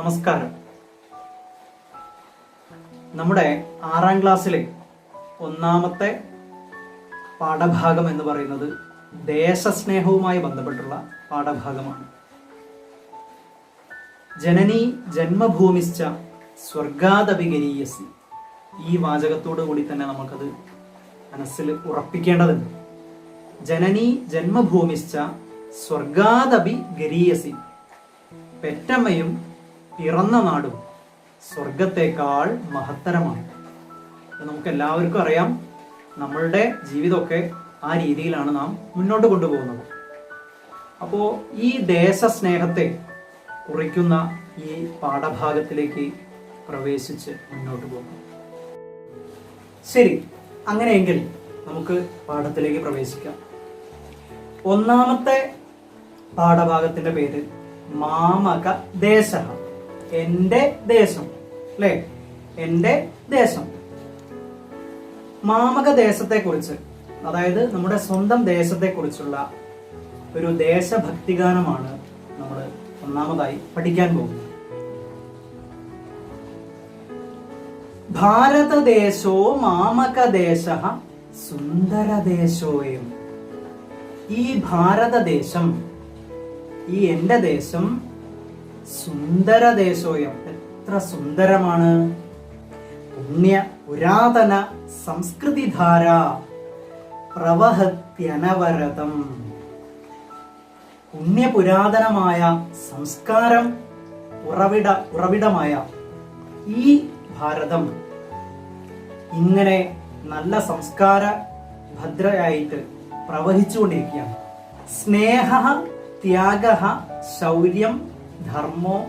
നമസ്കാരം. നമ്മുടെ ആറാം ക്ലാസ്സിലെ ഒന്നാമത്തെ പാഠഭാഗം എന്ന് പറയുന്നത് ദേശസ്നേഹവുമായി ബന്ധപ്പെട്ടുള്ള പാഠഭാഗമാണ്. ജനനി ജന്മഭൂമിശ്ച സ്വർഗാദപിഗരീയസി. ഈ വാചകത്തോടു കൂടി തന്നെ നമുക്കത് മനസ്സിൽ ഉറപ്പിക്കേണ്ടതുണ്ട്. ജനനി ജന്മഭൂമിശ്ച സ്വർഗാദപി ഗരീയസി പെറ്റമ്മയും പിറന്ന നാടും സ്വർഗത്തേക്കാൾ മഹത്തരമാണ്. നമുക്ക് എല്ലാവർക്കും അറിയാം. നമ്മളുടെ ജീവിതമൊക്കെ ആ രീതിയിലാണ് നാം മുന്നോട്ട് കൊണ്ടുപോകുന്നത്. അപ്പോൾ ഈ ദേശസ്നേഹത്തെ കുറിക്കുന്ന ഈ പാഠഭാഗത്തിലേക്ക് പ്രവേശിച്ച് മുന്നോട്ട് പോകും ശരി അങ്ങനെയെങ്കിൽ നമുക്ക് പാഠത്തിലേക്ക് പ്രവേശിക്കാം. ഒന്നാമത്തെ പാഠഭാഗത്തിന്റെ പേര് മാമക ദേശ എന്റെ ദേശം അല്ലേ? എന്റെ ദേശം. മാമക ദേശത്തെ കുറിച്ച് അതായത് നമ്മുടെ സ്വന്തം ദേശത്തെ കുറിച്ചുള്ള ഒരു ദേശഭക്തിഗാനമാണ് നമ്മൾ ഒന്നാമതായി പഠിക്കാൻ പോകുന്നത്. ഭാരതദേശോ മാമകദേശ സുന്ദരദേശോയും. ഈ ഭാരതദേശം ഈ എന്റെ ദേശം സുന്ദരദേശോയം. എത്ര സുന്ദരമാണ്. പുണ്യ പുരാതന സംസ്കൃതിധാര പ്രവഹത്യനവരതം. പുണ്യപുരാതനമായ സംസ്കാരം ഉറവിട ഉറവിടമായ ഈ ഭാരതം. ഇങ്ങനെ നല്ല സംസ്കാര ഭദ്രയായിട്ട് പ്രവഹിച്ചുകൊണ്ടിരിക്കുകയാണ്. സ്നേഹ ത്യാഗ ശൗര്യം ധർമ്മോ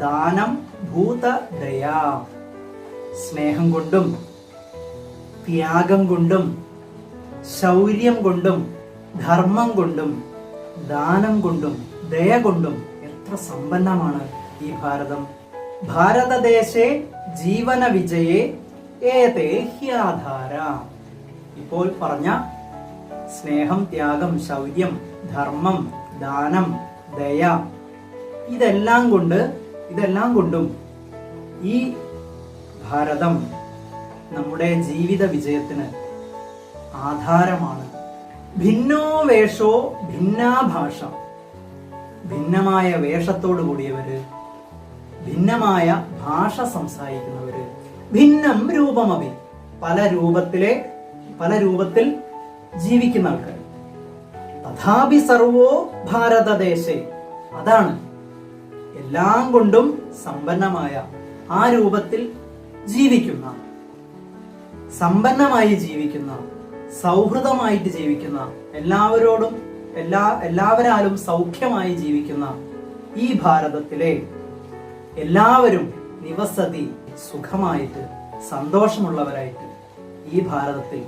ദാനം ഭൂത ദയാ. സ്നേഹം കൊണ്ടും ത്യാഗം കൊണ്ടും ശൗര്യം കൊണ്ടും ധർമ്മം കൊണ്ടും ദാനം കൊണ്ടും ദയ കൊണ്ടും എത്ര സമ്പന്നമാണ് ഈ ഭാരതം. ഭാരതദേശേ ജീവന വിജയേ ഏതേ ഹ്യാധാര. ഇപ്പോൾ പറഞ്ഞ സ്നേഹം ത്യാഗം ശൗര്യം ധർമ്മം ദാനം ദയ ഇതെല്ലാം കൊണ്ട് ഇതെല്ലാം കൊണ്ടും ഈ ഭാരതം നമ്മുടെ ജീവിത വിജയത്തിന് ആധാരമാണ്. ഭിന്നോ വേഷോ ഭിന്നാ ഭാഷ. ഭിന്നമായ വേഷത്തോടു കൂടിയവര് ഭിന്നമായ ഭാഷ സംസാരിക്കുന്നവര് ഭിന്നം രൂപമഭി. പല രൂപത്തിലെ പല രൂപത്തിൽ ജീവിക്കുന്ന ആൾക്കാർ തഥാപി സർവോ ഭാരതദേശേ. അതാണ് എല്ലാം കൊണ്ടും സമ്പന്നമായ ആ രൂപത്തിൽ ജീവിക്കുന്ന സമ്പന്നമായി ജീവിക്കുന്ന സൗഹൃദമായിട്ട് ജീവിക്കുന്ന എല്ലാവരോടും എല്ലാ എല്ലാവരാലും സൗഖ്യമായി ജീവിക്കുന്ന ഈ ഭാരതത്തിലെ എല്ലാവരും നിവസതി സുഖമായിട്ട് സന്തോഷമുള്ളവരായിട്ട് ഈ ഭാരതത്തിൽ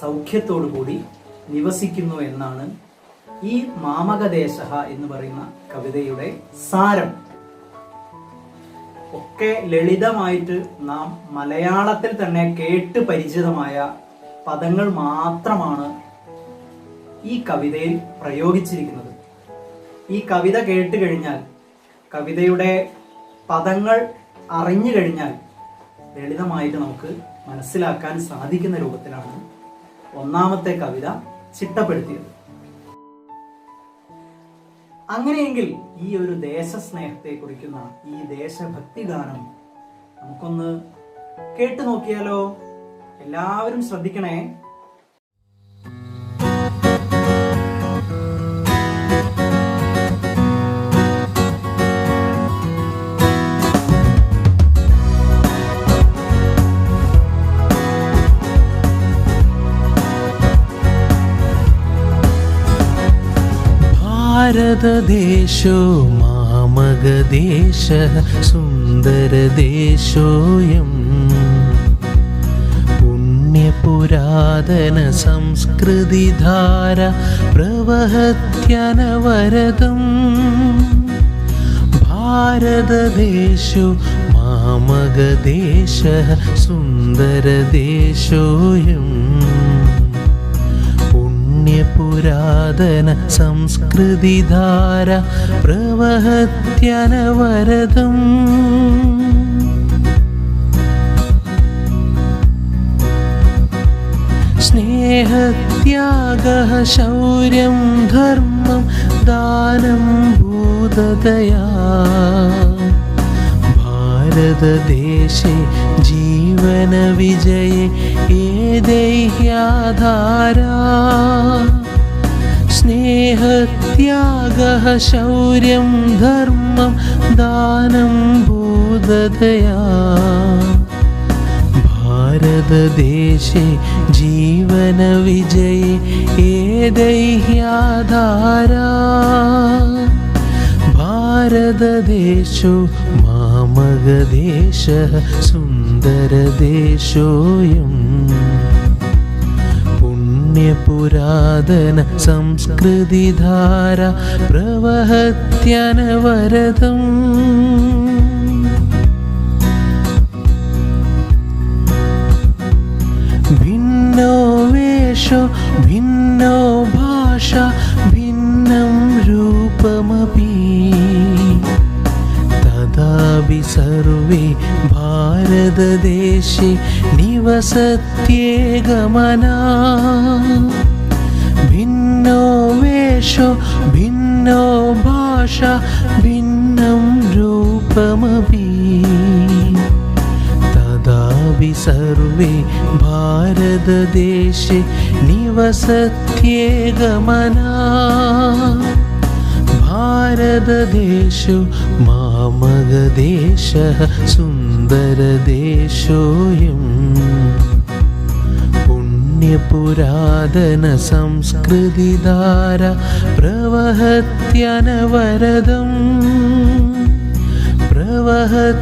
സൗഖ്യത്തോടു കൂടി നിവസിക്കുന്നു എന്നാണ് ഈ മാമകദേശ എന്ന് പറയുന്ന കവിതയുടെ സാരം. ഒക്കെ ലളിതമായിട്ട് നാം മലയാളത്തിൽ തന്നെ കേട്ട് പരിചിതമായ പദങ്ങൾ മാത്രമാണ് ഈ കവിതയിൽ പ്രയോഗിച്ചിരിക്കുന്നത്. ഈ കവിത കേട്ട് കഴിഞ്ഞാൽ കവിതയുടെ പദങ്ങൾ അറിഞ്ഞു കഴിഞ്ഞാൽ ലളിതമായിട്ട് നമുക്ക് മനസ്സിലാക്കാൻ സാധിക്കുന്ന രൂപത്തിലാണ് ഒന്നാമത്തെ കവിത ചിട്ടപ്പെടുത്തിയത്. അങ്ങനെയെങ്കിൽ ഈ ഒരു ദേശസ്നേഹത്തെ കുറിക്കുന്ന ഈ ദേശഭക്തി ഗാനം നമുക്കൊന്ന് കേട്ടു നോക്കിയാലോ? എല്ലാവരും ശ്രദ്ധിക്കണേ. भारतदेशो मामगदेशः सुन्दरदेशोऽयम् पुण्यपुरातनसंस्कृतिधारा प्रवहत्यनवरतम् भारतदेशो मामगदेशः सुन्दरदेशोऽयम् पुण्यपुरातनसंस्कृतिधारा പുരാതന സംസ്കൃതിധാര പ്രവഹത്യനവരതും. സ്നേഹത്യാഗ ശൗര്യം ധർമ്മം ദാനം ഭൂതദയാ. ഭാരതദേശേ ജീവന വിജയേ ഏദേഹ്യാധാരാ സ്നേഹത്യാഗ ശൗര്യം ധർമ്മം ദാനം ബോധതയാ ഭാരതദേശേ ജീവന വിജയേ ഏദൈഹ്യാധാരാ ഭാരതദേശു मामगदेशः सुन्दरदेशोऽयम् पुण्यपुरातन संस्कृतिधारा प्रवहत्यनवरतम् भिन्नो वेषो भिन्नो भाषा भिन्नं रूपमपि तदापि सर्वे भारतदेशे निवसत्येकमना भिन्नो वेषो भिन्नो भाषा भिन्नं रूपमपि। तदापि सर्वे भारतदेशे निवसत्येकमना ഭാരതദേശോ മാമകദേശ സുന്ദരദേശോയം പുണ്യപുരാതന സംസ്കൃതിധാര പ്രവഹത്യനവരതം പ്രവഹത്യനവരതം.